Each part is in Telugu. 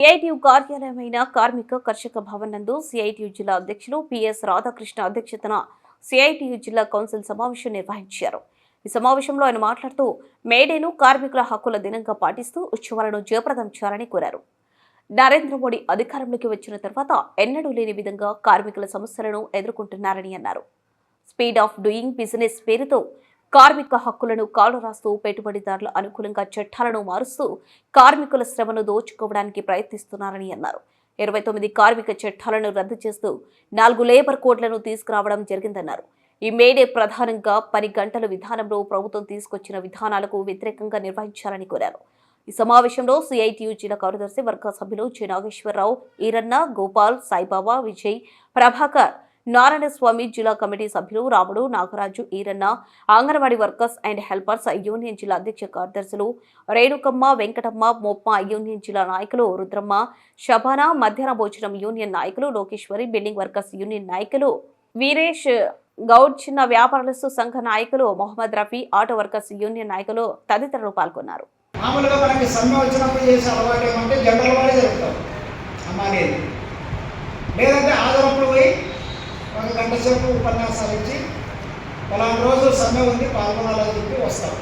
సిఐటియు కార్యాలయమైన కార్మిక కర్షక భవన్ నందు సిఐటియు జిల్లా అధ్యక్షులు పిఎస్ రాధాకృష్ణ అధ్యక్షతన సిఐటియు జిల్లా కౌన్సిల్ సమావేశం నిర్వహించారు. ఈ సమావేశంలో ఆయన మాట్లాడుతూ మేడేను కార్మికుల హక్కుల దినంగా పాటిస్తూ ఉత్సవాలను జయప్రదం చేయాలని కోరారు. నరేంద్ర మోడీ అధికారంలోకి వచ్చిన తర్వాత ఎన్నడూ లేని విధంగా కార్మికుల సమస్యలను ఎదుర్కొంటున్నారని అన్నారు. స్పీడ్ ఆఫ్ డూయింగ్ బిజినెస్ పేరుతో కార్మిక హక్కులను కాలు రాస్తూ పెట్టుబడిదారుల అనుకూలంగా చట్టాలను మారుస్తూ కార్మికుల శ్రమను దోచుకోవడానికి ప్రయత్నిస్తున్నారని అన్నారు. ఇరవై తొమ్మిది కార్మిక చట్టాలను రద్దు చేస్తూ నాలుగు లేబర్ కోడ్లను తీసుకురావడం జరిగిందన్నారు. ఈ మేడే ప్రధానంగా పని గంటల విధానంలో ప్రభుత్వం తీసుకొచ్చిన విధానాలకు వ్యతిరేకంగా నిర్వహించాలని కోరారు. ఈ సమావేశంలో సిఐటియు జిల్లా కార్యదర్శి వర్గ సభ్యులు జి నాగేశ్వరరావు ఈరన్న గోపాల్ సాయిబాబా విజయ్ ప్రభాకర్ నారాయణస్వామి జిల్లా కమిటీ సభ్యులు Ramudu Nagaraju Eeranna Anganwadi workers and helpers union జిల్లా అధ్యక్ష కార్యదర్శులు రేణుకమ్మ వెంకటమ్మ మొప్ప యూనియన్ జిల్లా నాయకులు రుద్రమ్మ శబానా మధ్యాహ్న భోజనం యూనియన్ నాయకులు లోకేశ్వరి బిల్డింగ్ వర్కర్స్ యూనియన్ నాయకులు వీరేష్ గౌడ్ చిన్న వ్యాపారస్తు సంఘ నాయకులు Mohammed Rafi auto workers union నాయకులు తదితరులు పాల్గొన్నారు. మామూలుగా మనకి సమ్మె వచ్చినప్పుడు చేసే అలవాటు ఏమంటే జనరల్ వాడే జరుగుతాం. ఒక గంట సేపు ఉపన్యాసాలు ఇచ్చి పలానా రోజు సమ్మె ఉంది పాల్గొనాలని చెప్పి వస్తాం.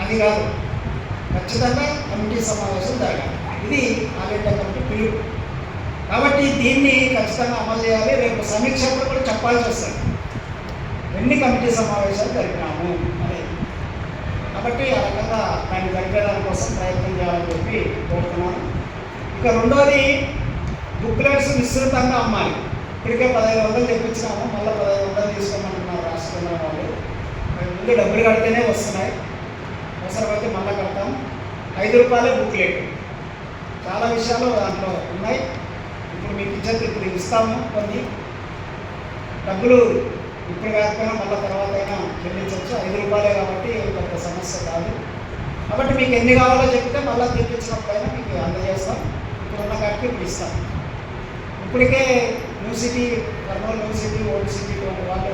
అది కాదు. ఖచ్చితంగా కమిటీ సమావేశం జరగాలి. ఇది ఆలయ కమిటీ పిలుపు. కాబట్టి దీన్ని ఖచ్చితంగా అమలు చేయాలి. రేపు సమీక్ష కూడా చెప్పాల్సి వస్తుంది. ఎన్ని కమిటీ సమావేశాలు జరిపినాము అనేది. కాబట్టి ఆ రకంగా దాన్ని జరిపేదాని కోసం ప్రయత్నం చేయాలని చెప్పి కోరుతున్నాను. ఇక రెండోది బుక్లెట్స్ విస్తృతంగా అమ్మాలి. ఇప్పటికే పదహైదు వందలు తెప్పించినాము మళ్ళీ పదహైదు వందలు తీసుకోమంటున్నారు రాష్ట్రంలో వాళ్ళు. ముందు డబ్బులు కడితేనే వస్తున్నాయి. అవసరమైతే మళ్ళీ కడతాం. ఐదు రూపాయలే బుక్లెట్. చాలా విషయాలు దాంట్లో ఉన్నాయి. ఇప్పుడు మీకు ఇచ్చేది ఇప్పుడు ఇస్తాము కొన్ని. డబ్బులు ఇప్పుడు కాకపోయినా మళ్ళీ తర్వాత అయినా చెల్లించవచ్చు. ఐదు రూపాయలే కాబట్టి పెద్ద సమస్య కాదు. కాబట్టి మీకు ఎన్ని కావాలో చెప్తే మళ్ళీ తెప్పించినప్పుడైనా మీకు అందజేస్తాం. ఇప్పుడు ఉన్న కాబట్టి ఇప్పుడు ఇస్తాం. ఇప్పటికే new city Kurnool new city old సిటీలో వంటి వాళ్ళు